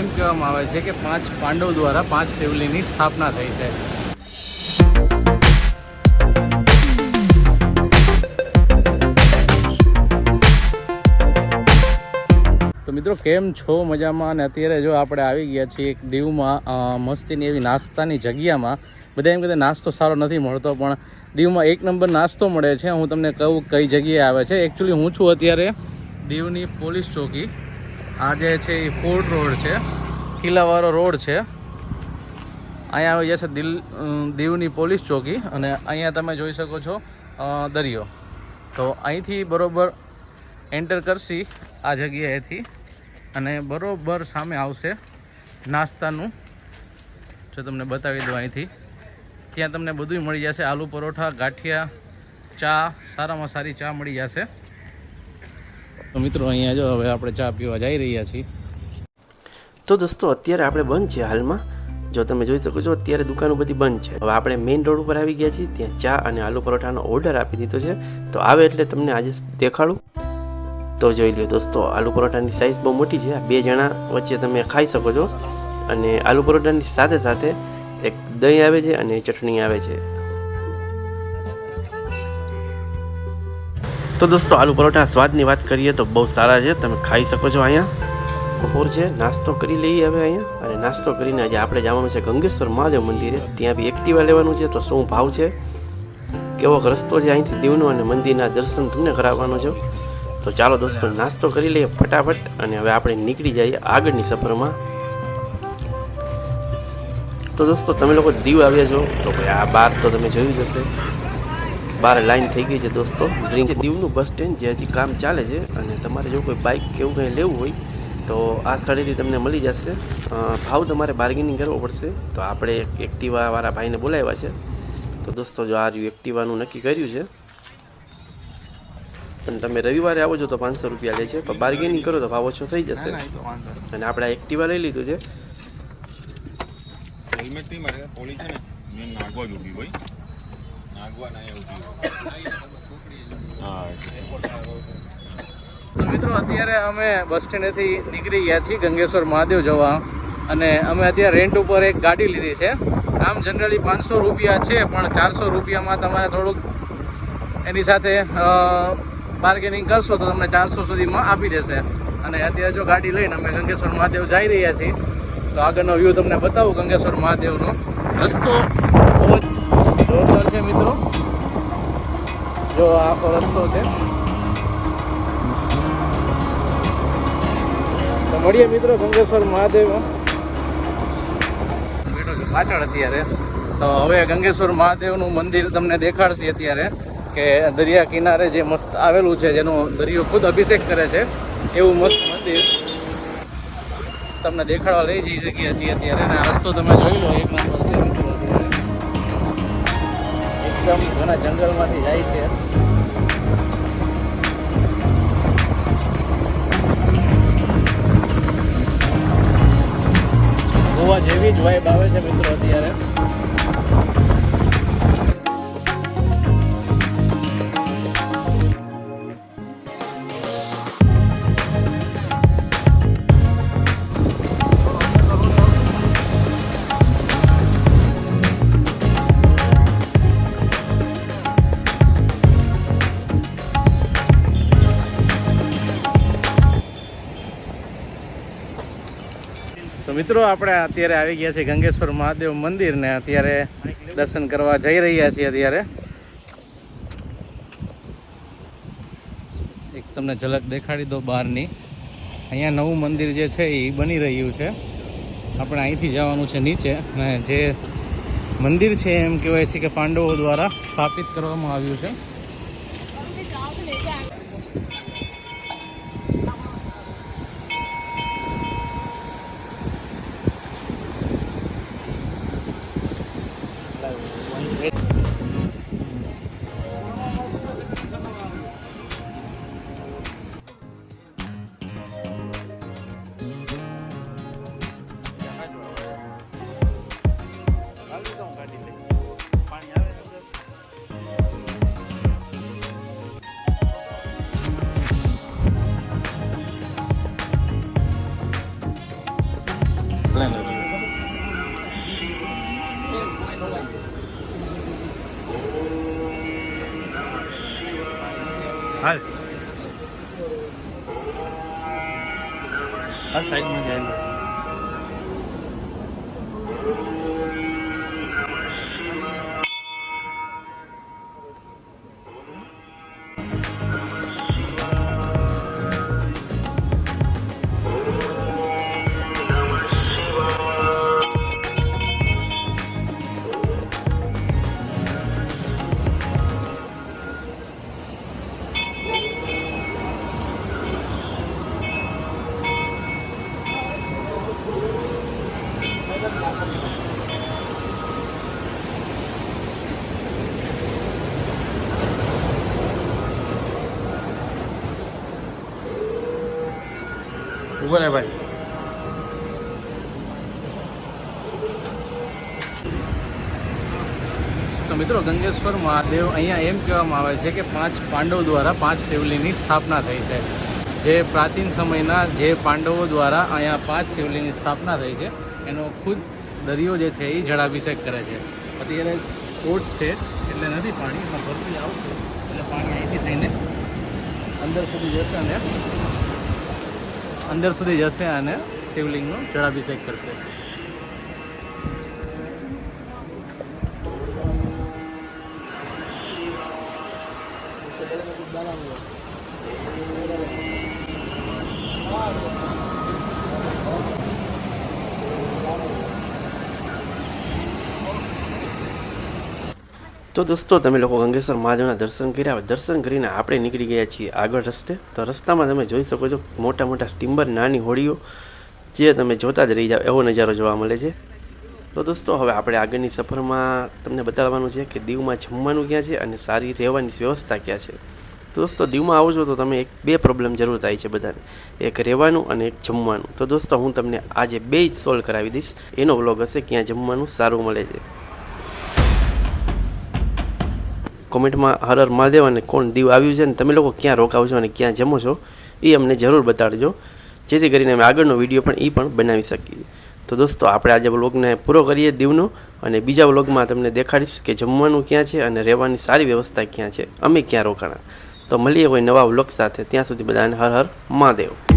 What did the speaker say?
એમ કહેવામાં આવે છે કે પાંચ પાંડવ દ્વારા પાંચ શિવલિંગની સ્થાપના થઈ છે. તો મિત્રો, કેમ છો? મજામાં? અને અત્યારે જો આપણે આવી ગયા છીએ એક દીવમાં મસ્તીની એવી નાસ્તાની જગ્યામાં. બધા એમ કહેતા, નાસ્તો સારો નથી મળતો, પણ દીવમાં એક નંબર નાસ્તો મળે છે. હું તમને કહું કઈ જગ્યાએ આવે છે. એકચ્યુઅલી હું છું અત્યારે દીવની પોલીસ ચોકી. આ જે છે એ ફોર્ટ રોડ છે. કિલ્લાવાળો રોડ છે. અહીંયા આવી જશે દિલ દીવની પોલીસ ચોકી અને અહીંયા તમે જોઈ શકો છો દરિયો. તો અહીંથી બરોબર એન્ટર કરશી, આ જગ્યાએથી અને બરોબર સામે આવશે નાસ્તાનું. જો તમને બતાવી દઉં અહીંથી. ત્યાં તમને બધું મળી જશે. આલુ પરોઠા, ગાંઠિયા, ચા, સારામાં સારી ચા મળી જશે. તો મિત્રો, અહીંયા જો હવે આપણે ચા પીવા જઈ રહ્યા છીએ. તો દોસ્તો, અત્યારે આપણે બંધ છે હાલમાં. જો તમે જોઈ શકો છો, અત્યારે દુકાનો બધી બંધ છે. હવે આપણે મેઇન રોડ ઉપર આવી ગયા છીએ, ત્યાં ચા અને આલુ પરોઠાનો ઓર્ડર આપી દીધો છે. તો આવે એટલે તમને આજે દેખાડું. તો જોઈ લ્યો દોસ્તો, આલુ પરોઠાની સાઇઝ બહુ મોટી છે. બે જણા વચ્ચે તમે ખાઈ શકો છો. અને આલુ પરોઠાની સાથે સાથે એક દહીં આવે છે અને ચટણી આવે છે. તો દોસ્તો, આલુ પરોઠા સ્વાદની વાત કરીએ તો બહુ સારા છે. તમે ખાઈ શકો છો અહીંયા. બપોર છે, નાસ્તો કરી લઈએ હવે અહીંયા. અને નાસ્તો કરીને આજે આપણે જવાનું છે ગંગેશ્વર મહાદેવ મંદિરે. ત્યાં બી એક્ટિવા લેવાનું છે, તો શું ભાવ છે? કેવો રસ્તો છે અહીંથી દીવનો અને મંદિરના દર્શન તમને કરાવવાનો છો. તો ચાલો દોસ્તો, નાસ્તો કરી લઈએ ફટાફટ અને હવે આપણે નીકળી જઈએ આગળની સફરમાં. તો દોસ્તો, તમે લોકો દીવ આવ્યા છો. તો ભાઈ આ બાર તો તમે જોયું જ હશે. બાર લાઈન થઈ ગઈ છે દોસ્તો. ડ્રિંક દીવનું બસ સ્ટેન્ડ જે હજી કામ ચાલે છે અને તમારે જો કોઈ બાઇક કે એવું કંઈ લેવું હોય તો આ સ્થળેથી તમને મળી જશે. ભાવ તમારે બાર્ગેનિંગ કરવો પડશે. તો આપણે એક એક્ટિવાવાળા ભાઈને બોલાવ્યા છે. તો દોસ્તો જો આ રહ્યું એક્ટિવાનું નક્કી કર્યું છે. અને તમે રવિવારે આવો છો તો પાંચસો રૂપિયા લે છે. પણ બાર્ગેનિંગ કરો તો ભાવ ઓછો થઈ જશે. અને આપણે આ એક્ટિવા લઈ લીધું છે. હેલ્મેટથી મારે પોલીસ છે ને મેં નાગવા જ ઊભી ભાઈ મિત્રો, અત્યારે અમે બસ સ્ટેન્ડેથી નીકળી ગયા છીએ ગંગેશ્વર મહાદેવ જવા અને અમે અત્યારે રેન્ટ ઉપર એક ગાડી લીધી છે. આમ જનરલી પાંચસો રૂપિયા છે, પણ ચારસો રૂપિયામાં તમારે થોડુંક એની સાથે બાર્ગેનિંગ કરશો તો તમને ચારસો સુધીમાં આપી દેશે. અને અત્યારે જો ગાડી લઈને અમે ગંગેશ્વર મહાદેવ જઈ રહ્યા છીએ, તો આગળનો વ્યૂ તમને બતાવું ગંગેશ્વર મહાદેવનો રસ્તો બહુ જોરદાર છે મિત્રો. જો આખો રસ્તો છે. તો મળીએ મિત્રો ગંગેશ્વર મહાદેવ. બેઠો છું પાછળ અત્યારે, તો હવે ગંગેશ્વર મહાદેવનું મંદિર તમને દેખાડશે અત્યારે, કે દરિયા કિનારે જે મસ્ત આવેલું છે, જેનો દરિયો ખુદ અભિષેક કરે છે, એવું મસ્ત મંદિર તમને દેખાડવા લઈ જઈ શકીએ છીએ અત્યારે. અને રસ્તો તમે જોઈ લો, એક નંબર છે. એકદમ ઘણા જંગલમાંથી જાય છે. ગોવા જેવી જ વાઇબ આવે છે મિત્રો અત્યારે. મિત્રો, આપણે અત્યારે આવી ગયા છીએ ગંગેશ્વર મહાદેવ મંદિર ને અત્યારે દર્શન કરવા જઈ રહ્યા છીએ અત્યારે. એક તમને ઝલક દેખાડી દો બહારની. અહીંયા નવું મંદિર જે છે એ બની રહ્યું છે. આપણે અહીંથી જવાનું છે નીચે અને જે મંદિર છે એમ કહેવાય છે કે પાંડવો દ્વારા સ્થાપિત કરવામાં આવ્યું છે. આ સાઈડમાં જાય ઊભો રે ભાઈ. મિત્રો ગંગેશ્વર મહાદેવ અહીંયા એમ કહેવામાં આવે છે કે પાંચ પાંડવ દ્વારા પાંચ શિવલિંગની સ્થાપના થઈ છે. જે પ્રાચીન સમયના જે પાંડવો દ્વારા અહીંયા પાંચ શિવલિંગની સ્થાપના થઈ છે, એનો ખુદ દરિયો જે છે એ જળાભિષેક કરે છે. અત્યારે કોટ છે, એટલે નથી પાણી ભરતી આવશે. એટલે પાણી અહીંથી થઈને અંદર સુધી જશે અને અંદર સુધી જશે અને શિવલિંગનો જળાભિષેક કરશે. તો દોસ્તો, તમે લોકો ગંગેશ્વર મહાદેવના દર્શન કર્યા દર્શન કરીને આપણે નીકળી ગયા છીએ આગળ રસ્તે. તો રસ્તામાં તમે જોઈ શકો છો મોટા મોટા સ્ટીમર, નાની હોડીઓ, જે તમે જોતા જ રહી જાઓ, એવો નજારો જોવા મળે છે. તો દોસ્તો, હવે આપણે આગળની સફરમાં તમને બતાવવાનું છે કે દીવમાં જમવાનું ક્યાં છે અને સારી રહેવાની વ્યવસ્થા ક્યાં છે. તો દોસ્તો, દીવમાં આવો છો તો તમે એક, બે પ્રોબ્લેમ જરૂર થાય છે બધાને. એક રહેવાનું અને એક જમવાનું. તો દોસ્તો, હું તમને આજે બે જ સોલ્વ કરાવી દઈશ. એનો વ્લોગ હશે, ક્યાં જમવાનું સારું મળે છે. કોમેન્ટમાં હર હર મહાદેવ અને કોણ દીવ આવ્યું છે અને તમે લોકો ક્યાં રોકાવશો અને ક્યાં જમો છો, એ અમને જરૂર બતાડજો. જેથી કરીને અમે આગળનો વીડિયો પણ એ પણ બનાવી શકીએ. તો દોસ્તો, આપણે આજે વ્લોગને પૂરો કરીએ દીવનો અને બીજા વ્લોગમાં તમને દેખાડીશ કે જમવાનું ક્યાં છે અને રહેવાની સારી વ્યવસ્થા ક્યાં છે. અમે ક્યાં રોકાણા? તો મળીએ કોઈ નવા વ્લોગ સાથે. ત્યાં સુધી બધાને હર હર મહાદેવ.